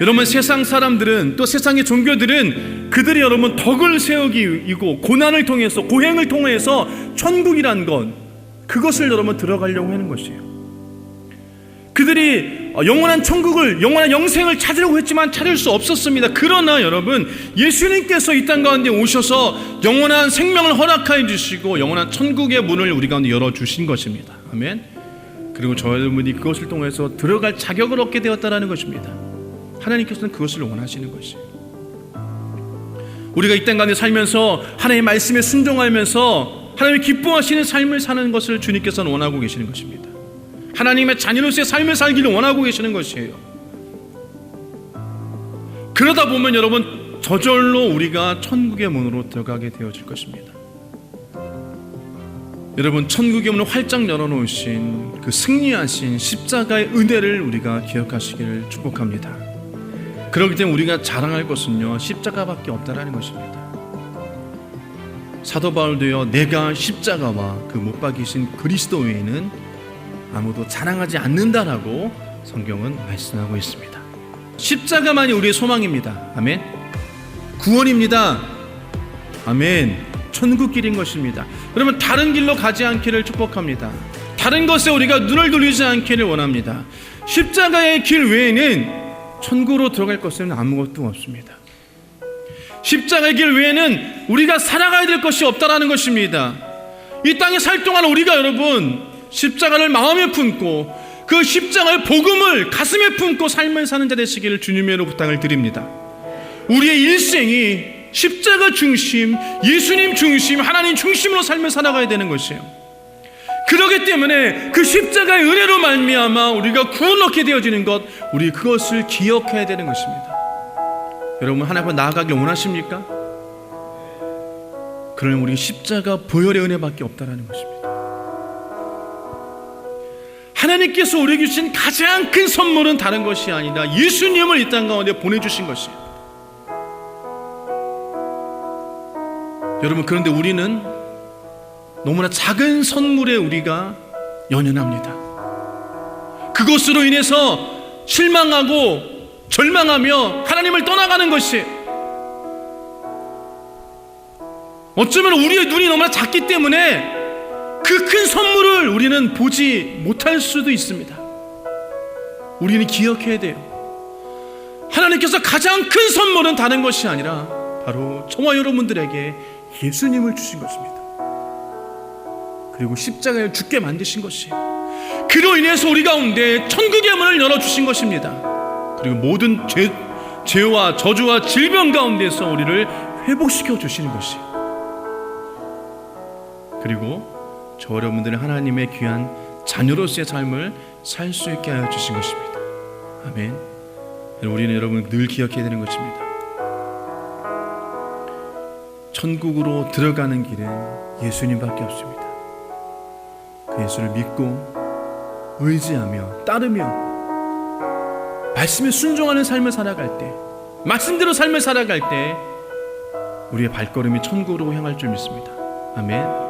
여러분 세상 사람들은 또 세상의 종교들은 그들이 여러분 덕을 세우기이고 고난을 통해서 고행을 통해서 천국이란 것 그것을 여러분 들어가려고 하는 것이에요. 그들이 영원한 천국을 영원한 영생을 찾으려고 했지만 찾을 수 없었습니다. 그러나 여러분 예수님께서 이 땅 가운데 오셔서 영원한 생명을 허락하여 주시고 영원한 천국의 문을 우리 가운데 열어 주신 것입니다. 아멘. 그리고 저 여러분이 그것을 통해서 들어갈 자격을 얻게 되었다라는 것입니다. 하나님께서는 그것을 원하시는 것이에요. 우리가 이 땅 가운데 살면서 하나님의 말씀에 순종하면서 하나님이 기뻐하시는 삶을 사는 것을 주님께서는 원하고 계시는 것입니다. 하나님의 자녀로서의 삶을 살기를 원하고 계시는 것이에요. 그러다 보면 여러분 저절로 우리가 천국의 문으로 들어가게 되어질 것입니다. 여러분 천국의 문을 활짝 열어놓으신 그 승리하신 십자가의 은혜를 우리가 기억하시기를 축복합니다. 그렇기 때문에 우리가 자랑할 것은요 십자가밖에 없다라는 것입니다. 사도 바울도요 내가 십자가와 그 못 박이신 그리스도 외에는 아무도 자랑하지 않는다라고 성경은 말씀하고 있습니다. 십자가만이 우리의 소망입니다. 아멘. 구원입니다. 아멘. 천국 길인 것입니다. 여러분 다른 길로 가지 않기를 축복합니다. 다른 것에 우리가 눈을 돌리지 않기를 원합니다. 십자가의 길 외에는 천국으로 들어갈 것은 아무것도 없습니다. 십자가의 길 외에는 우리가 살아가야 될 것이 없다라는 것입니다. 이 땅에 살 동안 우리가 여러분 십자가를 마음에 품고 그 십자가의 복음을 가슴에 품고 삶을 사는 자 되시기를 주님으로 부탁을 드립니다. 우리의 일생이 십자가 중심, 예수님 중심, 하나님 중심으로 삶을 살아가야 되는 것이에요. 그러기 때문에 그 십자가의 은혜로 말미암아 우리가 구원 얻게 되어지는 것, 우리 그것을 기억해야 되는 것입니다. 여러분 하나님 나아가길 원하십니까? 그러면 우리 십자가 보혈의 은혜밖에 없다라는 것입니다. 하나님께서 우리에게 주신 가장 큰 선물은 다른 것이 아니라 예수님을 이 땅 가운데 보내주신 것이에요. 여러분 그런데 우리는 너무나 작은 선물에 우리가 연연합니다. 그것으로 인해서 실망하고 절망하며 하나님을 떠나가는 것이 어쩌면 우리의 눈이 너무나 작기 때문에 그 큰 선물을 우리는 보지 못할 수도 있습니다. 우리는 기억해야 돼요. 하나님께서 가장 큰 선물은 다른 것이 아니라 바로 저와 여러분들에게 예수님을 주신 것입니다. 그리고 십자가에 죽게 만드신 것이에요. 그로 인해서 우리 가운데 천국의 문을 열어 주신 것입니다. 그리고 모든 죄, 죄와 저주와 질병 가운데서 우리를 회복시켜 주시는 것이에요. 그리고 저 여러분들은 하나님의 귀한 자녀로서의 삶을 살 수 있게 하여 주신 것입니다. 아멘. 우리는 여러분 늘 기억해야 되는 것입니다. 천국으로 들어가는 길은 예수님밖에 없습니다. 그 예수를 믿고 의지하며 따르며 말씀에 순종하는 삶을 살아갈 때, 말씀대로 삶을 살아갈 때 우리의 발걸음이 천국으로 향할 줄 믿습니다. 아멘.